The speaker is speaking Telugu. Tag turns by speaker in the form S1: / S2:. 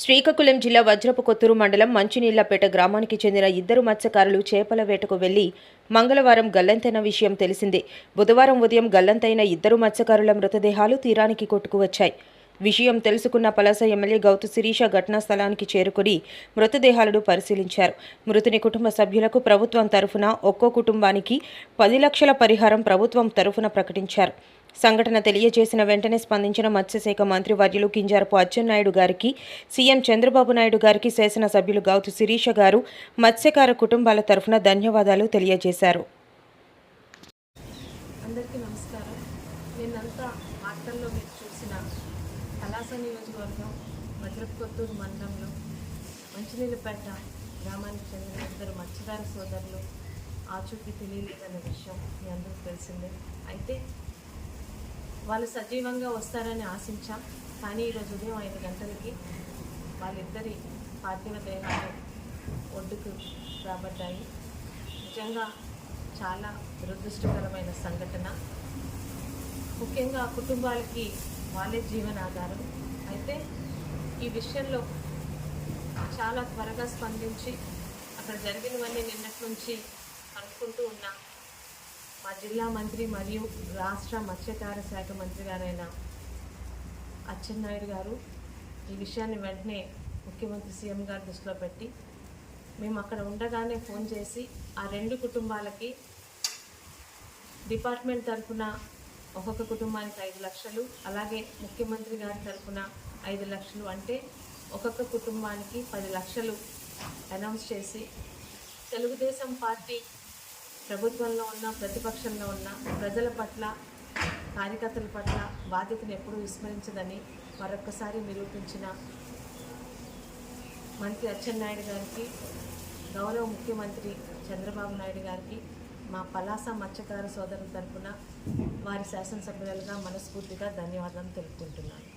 S1: శ్రీకాకుళం జిల్లా వజ్రపు కొత్తూరు మండలం మంచినీళ్ళపేట గ్రామానికి చెందిన ఇద్దరు మత్స్యకారులు చేపల వేటకు వెళ్ళి మంగళవారం గల్లంతైన విషయం తెలిసిందే. బుధవారం ఉదయం గల్లంతైన ఇద్దరు మత్స్యకారుల మృతదేహాలు తీరానికి కొట్టుకువచ్చాయి. విషయం తెలుసుకున్న పలాస ఎమ్మెల్యే గౌతు శిరీష ఘటనా స్థలానికి చేరుకుని మృతదేహాలను పరిశీలించారు. మృతుని కుటుంబ సభ్యులకు ప్రభుత్వం తరఫున ఒక్కో కుటుంబానికి పది లక్షల పరిహారం ప్రభుత్వం తరఫున ప్రకటించారు. సంఘటన తెలియజేసిన వెంటనే స్పందించిన మత్స్యశాఖ మంత్రి వర్యులు కింజారపు అచ్చెన్నాయుడు గారికి సీఎం చంద్రబాబు నాయుడు గారికి శాసనసభ్యులు గౌతు శిరీష గారు మత్స్యకార కుటుంబాల తరఫున ధన్యవాదాలు తెలియజేశారు.
S2: అందరికీ నమస్కారం. నిన్నంతా వార్తల్లో మీరు చూసిన కలాస నియోజకవర్గం వజ్రపుకొత్తూరు మండలంలో మంచినీళ్ళపేట గ్రామానికి చెందిన ఇద్దరు మత్స్యకార సోదరులు ఆచూకీ తెలియలేదనే విషయం మీ అందరికీ తెలిసిందే. అయితే వాళ్ళు సజీవంగా వస్తారని ఆశించాం. కానీ ఈరోజు ఉదయం ఐదు గంటలకి వాళ్ళిద్దరి పార్థివ దేహాలు ఒడ్డుకు రాబడ్డాయి. నిజంగా చాలా దురదృష్టకరమైన సంఘటన. ముఖ్యంగా కుటుంబాలకి వాళ్ళే జీవనాధారం. అయితే ఈ విషయంలో చాలా త్వరగా స్పందించి అక్కడ జరిగినవన్నీ నిన్నటి నుంచి కనుక్కుంటూ ఉన్నా మా జిల్లా మంత్రి మరియు రాష్ట్ర మత్స్యకార శాఖ మంత్రి గారైన అచ్చెన్నాయుడు గారు ఈ విషయాన్ని వెంటనే ముఖ్యమంత్రి సీఎం గారి దృష్టిలో పెట్టి మేము అక్కడ ఉండగానే ఫోన్ చేసి ఆ రెండు కుటుంబాలకి డిపార్ట్మెంట్ తరఫున ఒక్కొక్క కుటుంబానికి ఐదు లక్షలు అలాగే ముఖ్యమంత్రి గారి తరఫున ఐదు లక్షలు అంటే ఒక్కొక్క కుటుంబానికి పది లక్షలు అనౌన్స్ చేసి తెలుగుదేశం పార్టీ ప్రభుత్వంలో ఉన్న ప్రతిపక్షంలో ఉన్న ప్రజల పట్ల కార్యకర్తల పట్ల బాధ్యతను ఎప్పుడూ విస్మరించదని మరొక్కసారి నిరూపించిన మంత్రి అచ్చెన్నాయుడు గారికి గౌరవ ముఖ్యమంత్రి చంద్రబాబు నాయుడు గారికి మా పలాస మత్స్యకార సోదరుల తరపున వారి శాసనసభ్యులుగా మనస్ఫూర్తిగా ధన్యవాదాలు తెలుపుకుంటున్నాను.